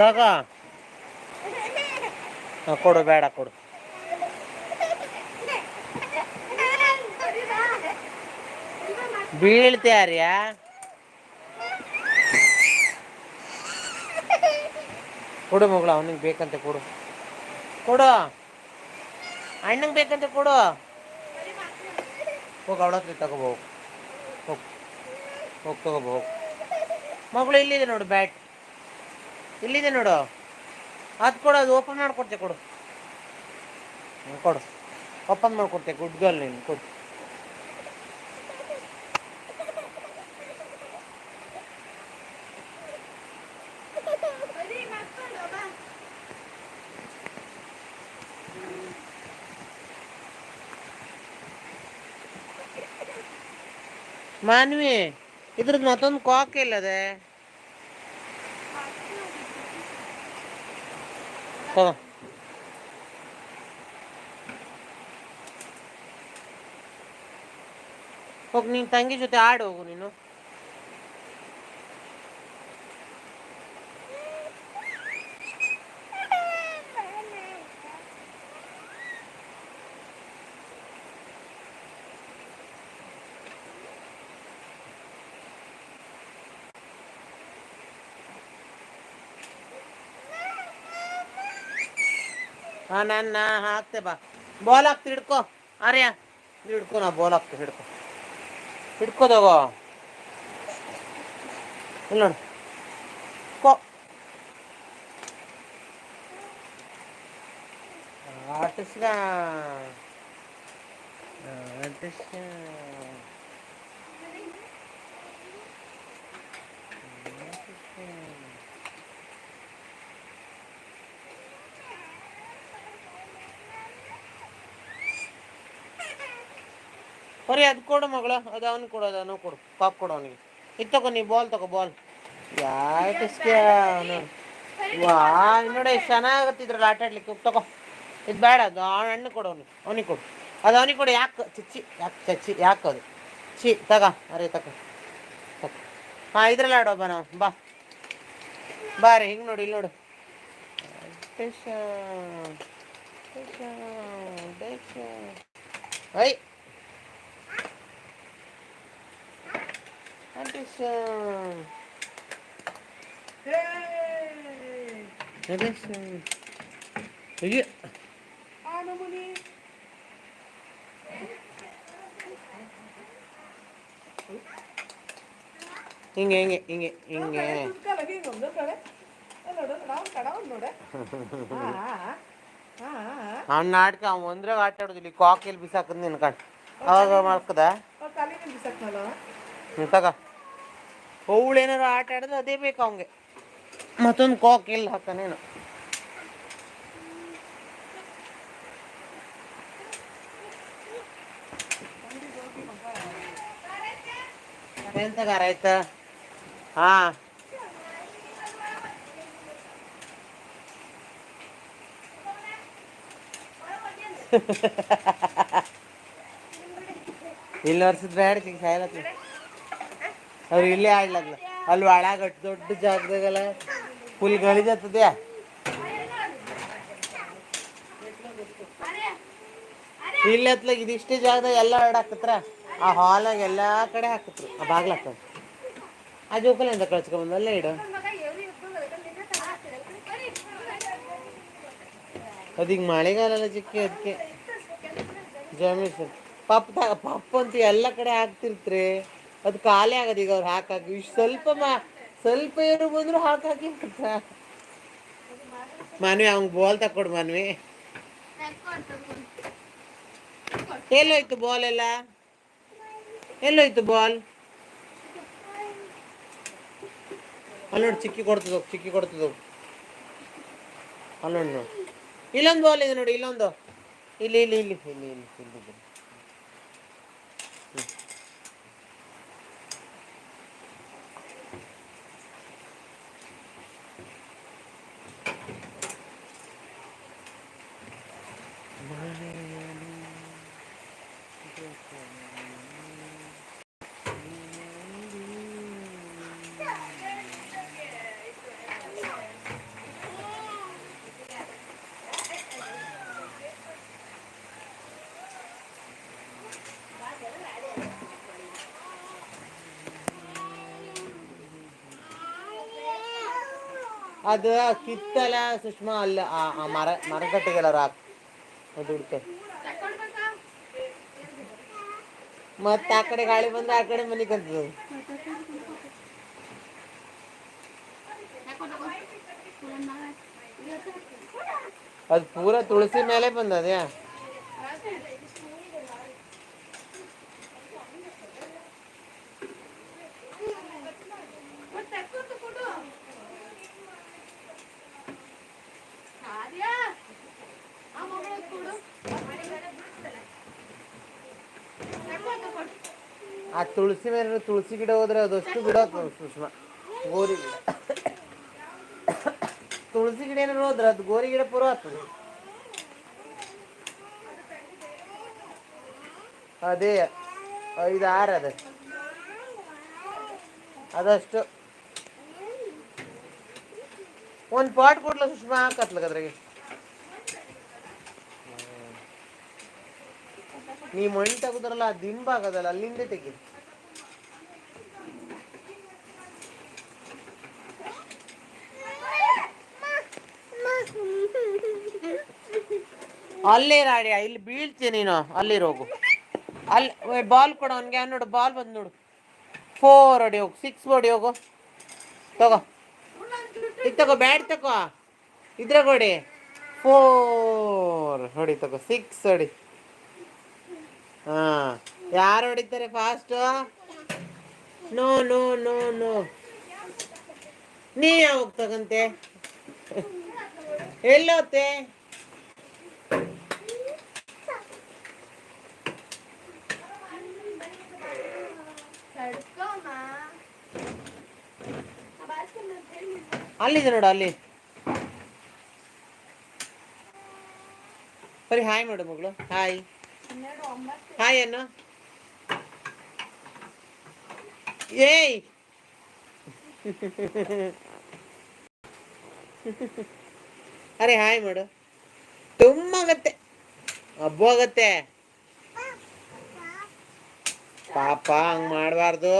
ಹಾಂ, ಕೊಡು, ಬೇಡ, ಕೊಡು. ಬೀಳ್ತ್ಯಾರ್ಯಾ ಕೊಡು ಮಗಳು, ಅವನಿಗೆ ಬೇಕಂತೆ ಕೊಡು. ಕೊಡು. ಅಣ್ಣಂಗೆ ಬೇಕಂತೆ ಕೊಡು. ಹೋಗಿ ಅವಳ ಹತ್ರ ತಗೋಬೋ, ಹೋಗಿ. ಹೋಗಿ. ತಗೋಬೋ, ಹೋಗು. ಮಗಳು ಇಲ್ಲಿದೆ ನೋಡು ಬ್ಯಾಟ್? ಇಲ್ಲಿದೆ ನೋಡು? ಅದು ಕೊಡು, ಅದು ಓಪನ್ ಮಾಡ್ಕೊಡ್ತೆ ಕೊಡು. ಕೊಡು. ಓಪನ್ ಮಾಡ್ಕೊಡ್ತೆ ಗುಡ್ ಗರ್ಲ್ ನೀನು, ಕೊಡು. ಮಾನ್ವಿ, ಇದ್ರದ್ದು ಮತ್ತೊಂದು ಕಾಕ್ ಇಲ್ಲದೆ ತಗೋ ಹೋಗಿ ನಿನ್ ತಂಗಿ ಜೊತೆ ಆಡು ಹೋಗು ನೀನು. ಹಾ ನಾನು ನಾ ಹಾಕ್ತೆ ಬಾ ಬಾಲ್ ಹಾಕ್ತಿ ಹಿಡ್ಕೊ ಆರ್ಯ ಇದು ಹಿಡ್ಕೊ ನಾ ಬಾಲ್ ಹಾಕ್ತೆ ಹಿಡ್ಕೊ ಹಿಡ್ಕೊ ತಗೋ ಇಲ್ಲಿ ನೋಡು ಕೋ ಆಟಿಸ್ಗ ಆಟಿಸ್ಗ ಹೊರಿ ಅದು ಕೊಡು ಮಗಳ, ಅದು ಅವನು ಕೊಡು, ಅದು ಅವನು ಕೊಡು, ಪಾಪ್ ಕೊಡು ಅವನಿಗೆ. ಇದು ತಗೋ ನೀ, ಬಾಲ್ ತಗೋ, ಬಾಲ್. ಯಾಕೆ ವಾ ನೋಡಿ ಚೆನ್ನಾಗತ್ತಿದ್ರಲ್ಲ ಆಟ ಆಡ್ಲಿಕ್ಕೆ ತಗೋ. ಇದು ಬೇಡ, ಅದು ಅವನ ಹಣ್ಣು ಕೊಡು ಅವನಿಗೆ ಅವನಿಗೆ ಕೊಡು. ಅದು ಅವನಿಗೆ ಕೊಡು, ಯಾಕೆ? ಚಿಚ್ಚಿ ಯಾಕೆ ಚಚ್ಚಿ ಯಾಕೆ ಅದು? ಚಿ ತಗ, ಅರೆ, ತಗೋ ತಗೋ. ಹಾಂ, ಇದ್ರಲ್ಲಿ ಆಡೋ ಬಾ ನಾವು, ಬಾ. ಬಾ ರೀ, ಹಿಂಗೆ ನೋಡಿ, ಇಲ್ಲಿ ನೋಡು. ಡಿಶ ಡಿಶ ಡಿಶ ಐ ಡಿಶ ಡಿಶ ಅಯ್ಯ ಹಿಂಗೆ ಹಿಂಗೆ ಹಿಂಗೆ ಹಿಂಗೆ ಅವ್ನ ನಾಟಕ ಅವ್ನು ಒಂದ್ರಾಗ ಆಟ ಆಡೋದಿಲ್ಲ ಕಾಕಿಲ್ ಬಿಸಾಕದ್ ನಿನ್ಕಂಡು ಅವಾಗ ಮಾಡ್ಕದ ಹ್ಞೂ ತಗ ಅವಳು ಏನಾರು ಆಟ ಆಡಿದ್ರೆ ಅದೇ ಬೇಕು ಅವಂಗೆ ಮತ್ತೊಂದು ಕಾಕ್ ಇಲ್ಲ ಹಾಕನೇನು ಏನ್. ತಗಾರ ಆಯ್ತಾ? ಹಾ. ಇಲ್ಲಿ ವರ್ಷದ ಬೇಡ ಚಿಕ್ಕ ಸಾಯಲತ್ತಿ. ಅವ್ರು ಇಲ್ಲೇ ಆಡ್ಲಾಗಲ್ಲ ಅಲ್ಲಿ ಒಳಗೆ ಅಷ್ಟ್ ದೊಡ್ಡ ಜಾಗದಾಗಲ್ಲ ಫುಲ್ ಗಲೀಜತ್ತದ ಇಲ್ಲಿ ಹತ್ಲಾಗ ಇದಿಷ್ಟೇ ಜಾಗದಾಗ ಎಲ್ಲ ಆಡಾಕತ್ರ ಆ ಹಾಲಾಗ ಎಲ್ಲಾ ಕಡೆ ಹಾಕತ್ರು. ಆ ಬಾಗ್ಲಾಕ ಆ ಜೋಕಲಿಂದ ಕಳ್ಸ್ಕೊಂಬಂದು ಅಲ್ಲೇ ಇಡು. ಅದೀಗ ಮಳೆಗಾಲಲ್ಲ ಚಿಕ್ಕಿ ಅದಕ್ಕೆ ಜಮೀಸ್ ಪಪ್ ಪಪ್ಪ ಅಂತ ಎಲ್ಲ ಕಡೆ ಹಾಕ್ತಿರ್ತ್ರಿ. ಅದು ಖಾಲಿ ಆಗದೆ ಈಗ ಅವ್ರು ಹಾಕಾಕಿ. ಇಷ್ಟು ಸ್ವಲ್ಪ ಮಾ, ಸ್ವಲ್ಪ ಏರು ಬಂದ್ರು ಹಾಕಾಕಿ ಮನ್ವಿ ಅವ್ನ್ ಬಾಲ್ ತಕ್ಕೊಡು ಮಾನ್ವಿ. ಎಲ್ಲೋಯ್ತು ಬಾಲ್ ಎಲ್ಲ? ಎಲ್ಲೋಯ್ತು ಬಾಲ್ ಅಲ್ಲಿ ಚಿಕ್ಕಿ ಕೊಡ್ತದ ಚಿಕ್ಕಿ ಕೊಡ್ತದ. ಅಲ್ಲಿ ನೋಡಿ ಇಲ್ಲೊಂದು ಬಾಲ್ ಇದೆ ನೋಡಿ, ಇಲ್ಲೊಂದು. ಇಲ್ಲಿ ಇಲ್ಲಿ ಇಲ್ಲಿ ಇಲ್ಲಿ ಇಲ್ಲಿ ಇಲ್ಲಿ ಇಲ್ಲಿ. ಅದು ಕಿತ್ತಲ್ಲ ಸುಷ್ಮಾ ಅಲ್ಲ ಆ ಆ ಮರ ಮರಕಟ್ಟೆಗೆಲ್ಲ ಹಾಕ್ ಅದು ಹುಡ್ಕ ಮತ್ತೆ ಆ ಕಡೆ ಗಾಳಿ ಬಂದ್ರೆ ಆ ಕಡೆ ಮನೆ ಕರ್ತದ ಅದು ಪೂರ ತುಳಸಿ ಮೇಲೆ ಬಂದದೆ ಆ ತುಳಸಿ ಮೇಲೆ ತುಳಸಿ ಗಿಡ ಹೋದ್ರೆ ಅದಷ್ಟು ಗಿಡ ಸುಷ್ಮ ಗೋರಿ ಗಿಡ. ತುಳಸಿ ಗಿಡ ಏನಾದ್ರು ಹೋದ್ರೆ ಅದು ಗೋರಿ ಗಿಡ ಪೂರ ಆಗ್ತದೆ. ಅದೇ, ಐದು ಆರು ಅದ. ಅದಷ್ಟು. ಒಂದ್ ಪಾಟ್ ಕೊಡ್ಲ ಸುಷ್ಮಾ? ಅದ್ರಾಗೆ. ನೀ ಮಣ್ಣು ತೆಗುದ್ರಲ್ಲ ದಿಂಬ ಆಗದಲ್ಲ, ಅಲ್ಲಿಂದ ತೆಗಿ ಅಲ್ಲೇ ರಾಡಿಯ ಇಲ್ಲಿ ಬೀಳ್ತೀನಿ ನೀನು. ಅಲ್ಲಿ ಹೋಗು. ಅಲ್ಲಿ ಬಾಲ್ ಕೊಡು ಅವನಿಗೆ. ನೋಡು ಬಾಲ್ ಬಂದು ನೋಡು. ಫೋರ್ ಹೊಡಿ ಹೋಗು. ಸಿಕ್ಸ್ ಹೊಡಿ ಹೋಗು. ತಗೋ. ಇದು ತಗೋ ಬ್ಯಾಟ್ ತಗೋ. ಇದ್ರಾಗ ಕೊಡಿ ಫೋರ್ ಹೊಡಿ ತಗೋ. ಸಿಕ್ಸ್ ಹೊಡಿ. ಹಾ. ಯಾರು ಹೊಡಿತಾರೆ fast no no no no ನೀ ಯಾವಾಗ ತಗಂತೆ? ಎಲ್ಲೋತೆ? ಅಲ್ಲಿದೆ ನೋಡು, ಅಲ್ಲಿ. ಬರೀ ಹಾಯ್ ಮಾಡು ಮಗಳು. ಹಾಯ್. ಹಾಯ್ ಅನ್ನು. ಏಯ್. ಅರೆ, ಹಾಯ್ ಮಾಡು. ತುಂಬ ಆಗತ್ತೆ. ಹಬ್ಬ ಆಗತ್ತೆ. ಪಾಪ, ಹಂಗ್ ಮಾಡಬಾರ್ದು.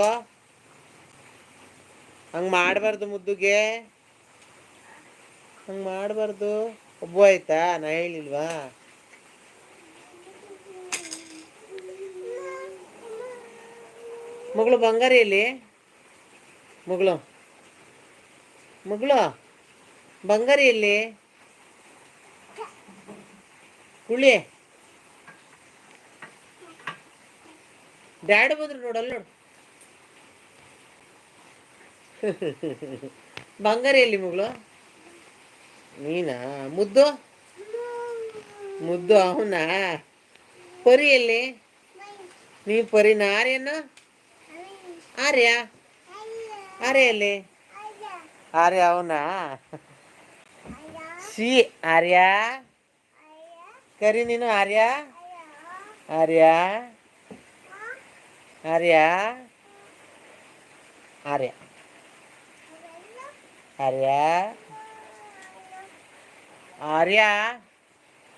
ಹಂಗ್ ಮಾಡಬಾರ್ದು ಮುದ್ದುಗೆ. ಹಂಗ್ ಮಾಡಬಾರ್ದು. ಒಬ್ಬ ಆಯ್ತಾ? ನಾ ಹೇಳಿಲ್ವಾ? ಮಗಳು ಬಂಗಾರ ಎಲ್ಲಿ? ಮಗಳು. ಮಗಳು? ಬಂಗಾರ ಎಲ್ಲಿ? ಕುಳಿ ಡ್ಯಾಡ್ ಬಂದ್ರು ನೋಡಲ್ಲ ನೋಡು. ಬಂಗಾರ ಎಲ್ಲಿ ಮಗಳು? ನೀನಾ? ಮುದ್ದು? ಮುದ್ದು ಅವನಾ? ಪರಿ ಎಲ್ಲಿ? ನೀ ಪರಿನ? ಆರ್ಯನ? ಆರ್ಯ? ಆರ್ಯ ಎಲ್ಲಿ? ಆರ್ಯ ಅವನಾ? ಸಿ, ಆರ್ಯ? ಕರಿ ನೀನು, ಆರ್ಯ? ಆರ್ಯ? ಆರ್ಯ? ಆರ್ಯ? ಆರ್ಯ? ಆರ್ಯ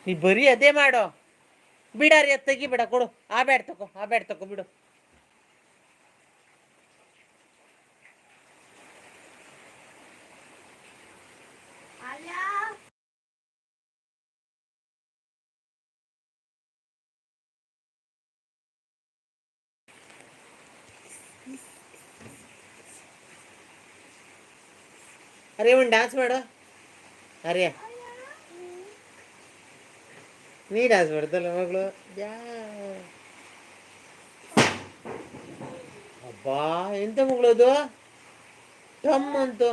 ನೀ ಬರೀ ಅದೇ ಮಾಡೋ. ಬಿಡ ಆರ್ಯ ತೆಗಿ ಬಿಡ ಕೊಡು. ಆ ಬ್ಯಾಡ್ ತಕೋ ಆ ಬ್ಯಾಡ್ ತಕೋ ಬಿಡು. ಅರೆ ಒಂದು ಡ್ಯಾನ್ಸ್ ಮಾಡು. ಅರೆ ನೀ ಬರ್ತಲ್ಲ ಮಾಡ್ತಲ್ಲ ಮಗಳು ಅಬ್ಬಾ ಎಂತ ಮಗಳು ಅದು ಟಮ್ ಅಂತು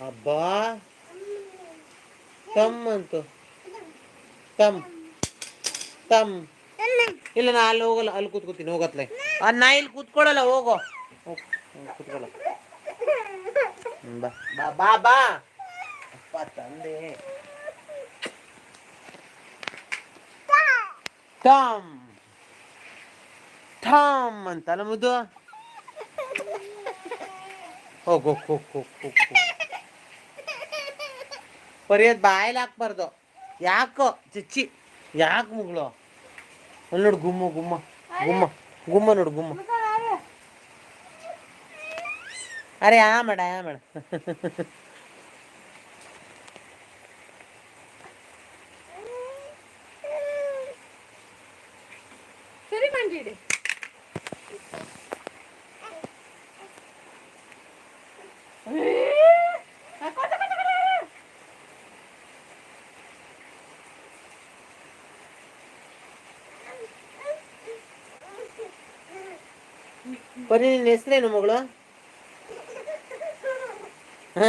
ಅಬ್ಬಾ ಟಮ್ ಅಂತ ತಮ್ ಟಮ್ ಇಲ್ಲ, ನಾ ಅಲ್ಲಿ ಹೋಗಲ್ಲ, ಅಲ್ಲಿ ಕೂತ್ಕೋತೀನಿ, ಹೋಗತ್ಲೆ. ಆ, ನಾ ಇಲ್ಲಿ ಕೂತ್ಕೊಳ್ಳಲ್ಲ, ಹೋಗೋ. ಕೂತ್ಕೊಳ್ಳ. ಬಾ ಬಾ ಬಾ. ಅಪ್ಪ, ತಂದೆ. ಟಾಮ್ ಟಾಮ್ ಅಂತಲ್ಲ ಮುದ್ದು ಹೋಗ್ ಹೋಗ್ ಹೋಗ್ ಹೋಗ್ ಹೋಗ್ ಹೋಗ್. ಬರೆಯೋದು ಬಾಯಲ್ಲಿ ಹಾಕ್ಬಾರ್ದು ಯಾಕೋ ಚಿಚ್ಚಿ ಯಾಕೆ ಮುಗಳು ಅಲ್ಲಿ ನೋಡು ಗುಮ್ಮ ಗುಮ್ಮ ಗುಮ್ಮ ಗುಮ್ಮ ನೋಡು ಗುಮ್ಮ ಅರೆ ಆ ಮಾಡ ಆ ಮಾಡ ಸರಿ ಮಂಜಿಡಿ ಬರೀ ನಿನ್ನ ಹೆಸ್ರೇನು ಮಗಳು ಹಾ,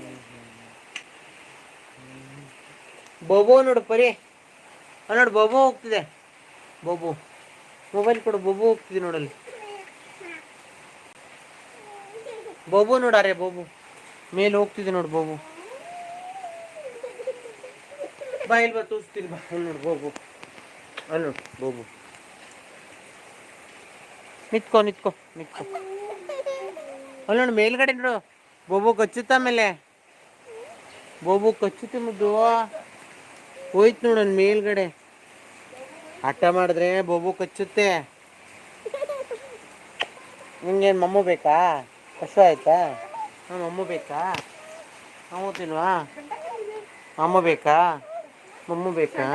ಬೋಬೋ ನೋಡು ಪರಿ. ನೋಡು ಬೋಬೋ ಹೋಗ್ತಿದೆ. ಬೋಬೋ. ಮೊಬೈಲ್ ಕೊಡು, ಬೋಬೋ ಹೋಗ್ತಿದೆ ನೋಡಲ್ಲಿ. ಬೋಬು ನೋಡಾರೆ ಬೋಬು. ಮೇಲೆ ಹೋಗ್ತಿದೆ ನೋಡು ಬೋಬು. ಬಾ ಬಾ, ತೋರಿಸ್ತೀನಿ ಬಾ. ನೋಡು ಬೋಬು. ಅಲ್ಲಿ ನೋಡು ಬೋಬು. ನಿತ್ಕೊ ನಿತ್ಕೊ ನಿತ್ಕೊ. ಅಲ್ಲಿ ನೋಡು ಮೇಲ್ಗಡೆ ನೋಡು. ಬೋಬು ಕಚ್ಚುತ್ತಾ ಮೇಲೆ ಬೋಬು ಕಚ್ಚುತ್ತೆ ಮುದ್ದು. ಹೋಯ್ತು ನೋಡ ಮೇಲ್ಗಡೆ. ಹಠ ಮಾಡಿದ್ರೆ ಬೋಬು ಕಚ್ಚುತ್ತೆ. ನಿಮ್ಗೇನು ಮಮ್ಮು ಬೇಕಾ? ಹಸು ಆಯ್ತಾ? ಹಾಂ, ಮಮ್ಮು ಬೇಕಾ? ಮಮ್ಮು ತಿನ್ವಾ ಅಮ್ಮ ಬೇಕಾ? ಮಮ್ಮು ಬೇಕಾ?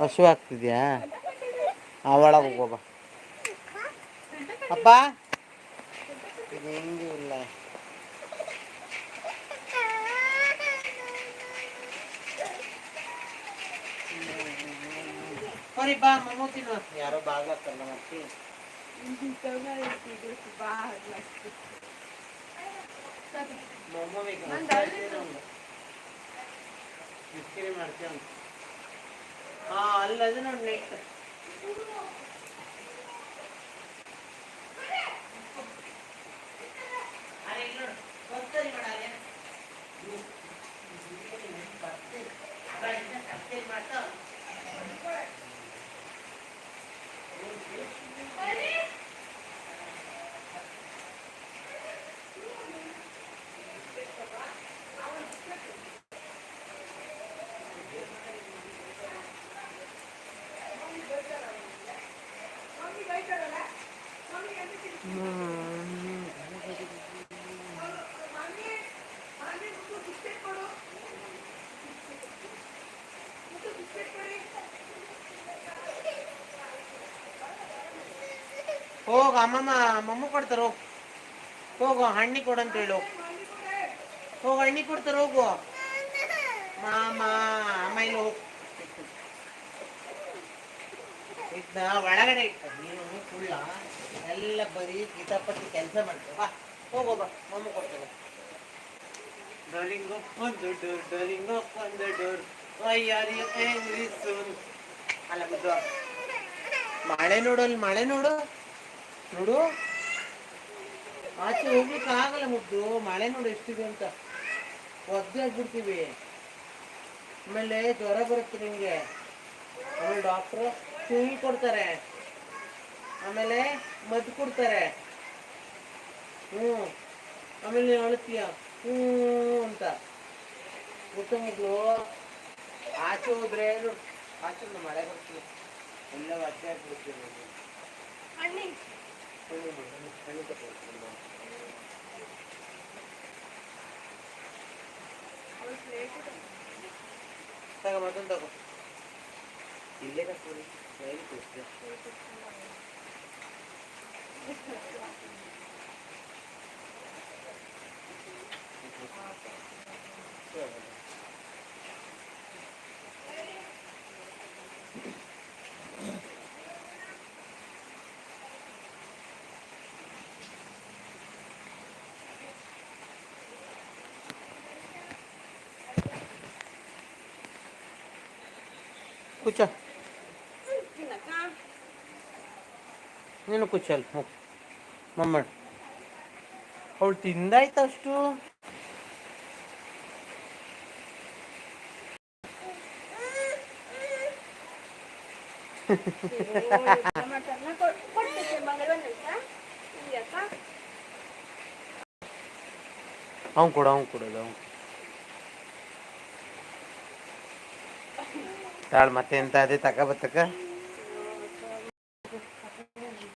ಹಸು ಆಗ್ತಿದ್ಯಾ? ಅವಳಗೆ ಹೋಗೋಬ ಅಪ್ಪ? ಇದು ಹೆಂಗೂ ಇಲ್ಲ. ಬರೀ ಬಾ ಮಮ್ಮು ತಿನ್ನುವ ಯಾರೋ ಬಾಗ್ಲತ್ತಲ್ಲ ಮತ್ತೆ ಮಮ್ಮು ಬೇಕಾ ನಂದು ಅಲ್ಲಿತ್ತು. ಕಿರಿಕಿರಿ ಮಾಡ್ತೀಯ ಅಂತ. ಹಾ ಅಲ್ಲ ಅದು ನೋಡಿ ನೆಟ್ ಹೋಗ ಅಮ್ಮಮ್ಮ ಮಮ್ಮ ಕೊಡ್ತಾರ ಹೋಗು ಹೋಗು ಹಣ್ಣಿ ಕೊಡಂತ ಹೇಳು ಹೋಗು ಹಣ್ಣಿ ಕೊಡ್ತಾರ ಹೋಗು ಮಾಮ ಅಮ್ಮ ಇಲ್ಲಿ ಹೋಗು ಇದನ್ನ ಒಳಗಡೆ ಇಟ್ಟ ನೀನು ಕುಳ್ಳ ಎಲ್ಲ ಬರೀ ಗೀತಾಪಟ್ಟಿ ಕೆಲಸ ಮಾಡ್ತೀವ ಬಾ, ಹೋಗೋ, ಬಾ. ಮಮ್ಮ ಕೊಡ್ತೇನೆ. ಡೋಲಿಂಗ್ ಒಂದು ಡೋರ್ ಡೋಲಿಂಗ್ ಒಂದು ಡೋರ್. ಅಯ್ಯಾರಿ ಸೂನ್ ಅಲ್ಲ, ಬುದ್ಧ. ಮಳೆ ನೋಡು ಅಲ್ಲಿ ಮಳೆ ನೋಡು. ನೋಡು. ಆಚೆ ಹೋಗ್ಲಿಕ್ಕೆ ಆಗಲ್ಲ ಮುದ್ದು ಮಳೆ ನೋಡು ಎಷ್ಟಿದೆ ಅಂತ. ಒದ್ದೆ ಆಗ್ಬಿಡ್ತೀವಿ. ಆಮೇಲೆ ಜ್ವರ ಬರುತ್ತೆ ನಿಮಗೆ ಆಮೇಲೆ ಡಾಕ್ಟ್ರು ಸುಯಿ ಕೊಡ್ತಾರೆ. ಆಮೇಲೆ ಮದ್ದು ಕೊಡ್ತಾರೆ. ಹ್ಞೂ. ಆಮೇಲೆ ನೀನು ಅಳ್ತೀಯ. ಹ್ಞೂ ಅಂತ. ಗೊತ್ತ ಮಗಳು ಆಚೆ ಹೋದ್ರೆ ಆಚೆ ಒಂದು ಮಳೆ ಬರ್ತೀವಿ ಎಲ್ಲ ನೋಡಿ. ಅಣ್ಣಿ. ಹಣ್ಣು ಮತ್ತೊಂದು ತಗೋ. ಇಲ್ಲೇ very good. Very ನೀನು ಕುಚ್ಚಲ್ ಹೋಗಿ ಮಮ್ಮಡ್ ಅವಳು ತಿಂದಾಯ್ತು ಅಷ್ಟು ಅವ್ನು ಕೊಡು, ಅವ್ನು ಕೊಡೋದು ಅವ್ನು ತಾಳು ಮತ್ತೆ ಎಂತ ಅದೇ ತಕ ಬತ್ತಕ್ಕ